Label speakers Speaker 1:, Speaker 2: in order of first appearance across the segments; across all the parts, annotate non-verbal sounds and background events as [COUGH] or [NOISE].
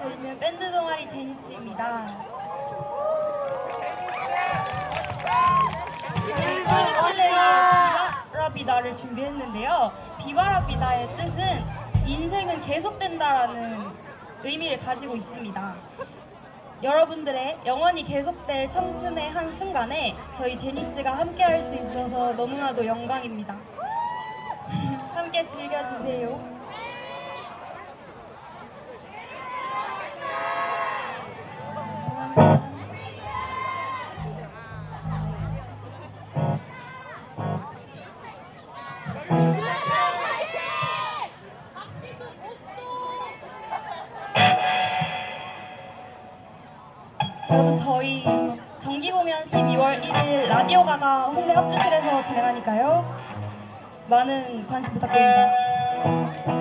Speaker 1: 저희는 밴드 동아리 제니스입니다. 원래 비바라비다를 준비했는데요. 비바라비다의 뜻은 인생은 계속된다라는 의미를 가지고 있습니다. 여러분들의 영원히 계속될 청춘의 한 순간에 저희 제니스가 함께 할 수 있어서 너무나도 영광입니다. [LAUGHS] 함께 즐겨주세요. 여러분 저희 정기 공연 12월 1일 라디오 가가 홍대 합주실에서 진행하니까요. 많은 관심 부탁드립니다.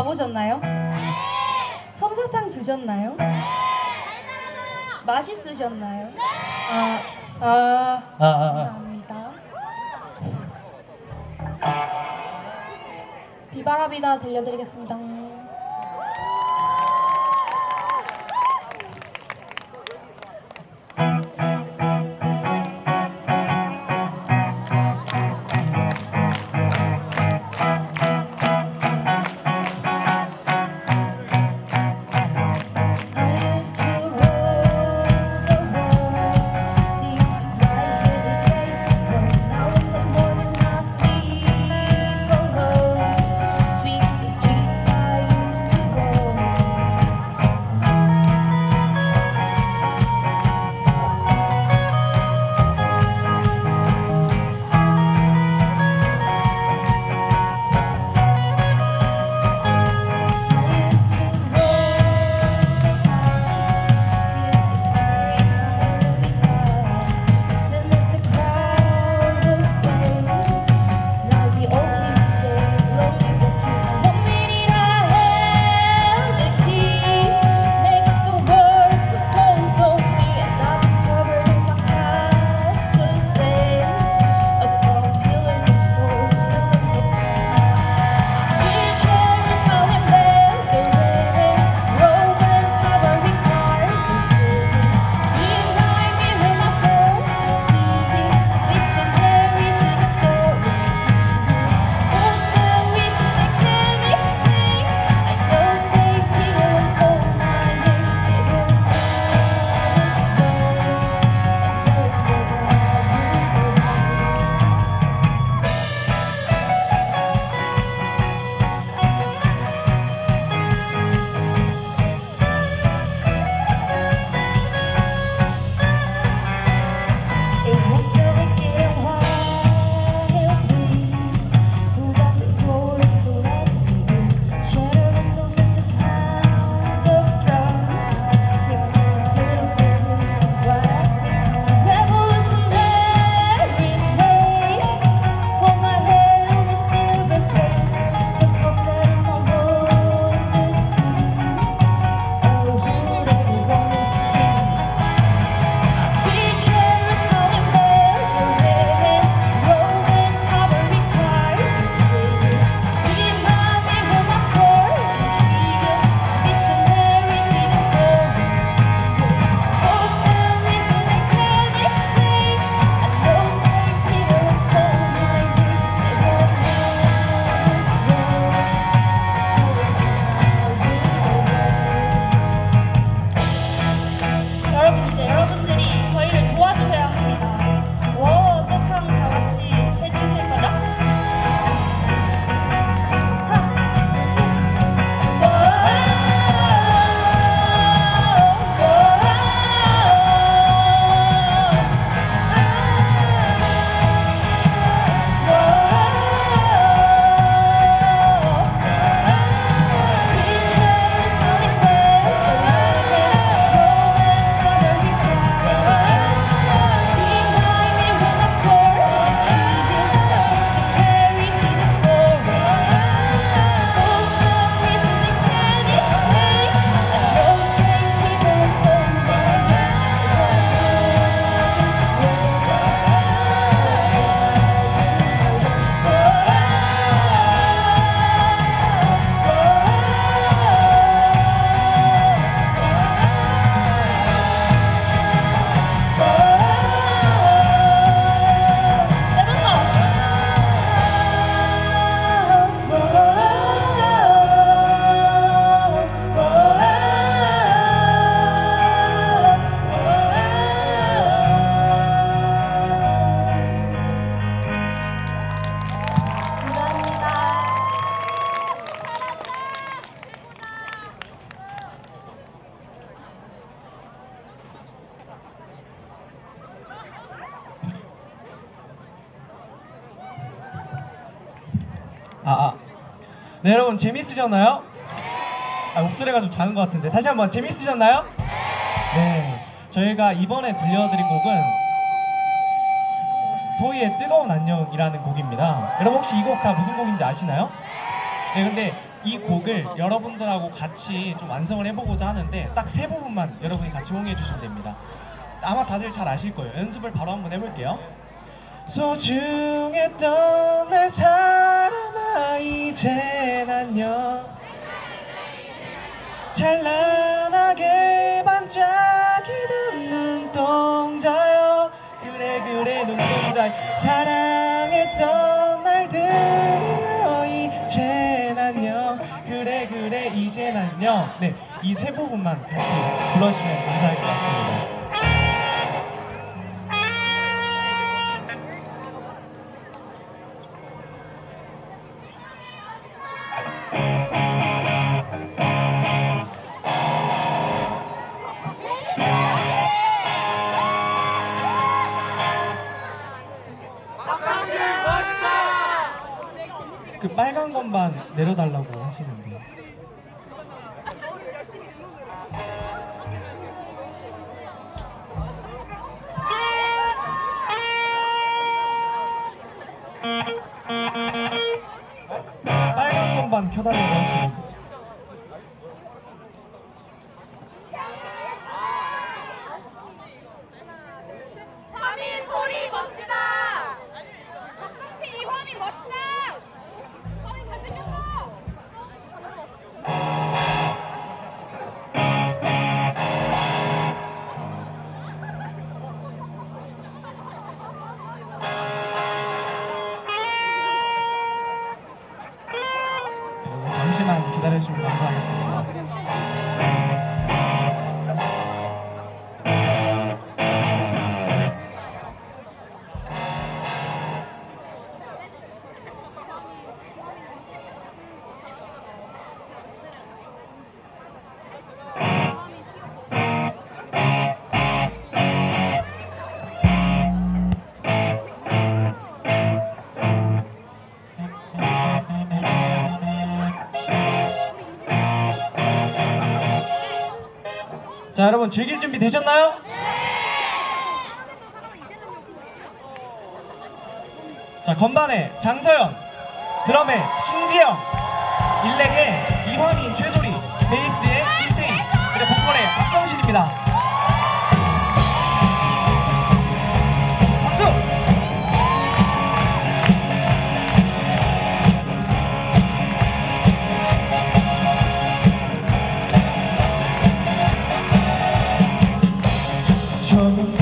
Speaker 1: 가보셨나요? 솜사탕 드셨나요? 맛있으셨나요? 아, 아,
Speaker 2: 아, 아, 아.
Speaker 1: 감사합니다. 비바라비다 들려드리겠습니다.
Speaker 2: 네 여러분 재밌으셨나요? 아, 목소리가 좀 작은 것 같은데 다시 한번 재밌으셨나요? 네 저희가 이번에 들려드린 곡은 도희의 뜨거운 안녕이라는 곡입니다 여러분 혹시 이 곡 다 무슨 곡인지 아시나요? 네 근데 이 곡을 여러분들하고 같이 좀 완성을 해보고자 하는데 딱 세 부분만 여러분이 같이 호응해 주시면 됩니다 아마 다들 잘 아실 거예요 연습을 바로 한번 해볼게요 소중했던 내 사람아 이젠 안녕 찬란하게 반짝이는 눈동자요. 그래 그래 눈동자 사랑했던 날들이여 이젠 안녕 그래 그래 이젠 안녕 네이 세 부분만 같이 불러주시면 감사할 것 같습니다 빨간 것만 내려달라고 하시는데. 빨간 것만 켜달라고 하시는데 잠시만 기 자 여러분 즐길 준비 되셨나요? 자 건반에 장서영 드럼에 신지영 일렉에 이화민 최소리 베이스에 김태희 그리고 보컬에 박성신입니다 城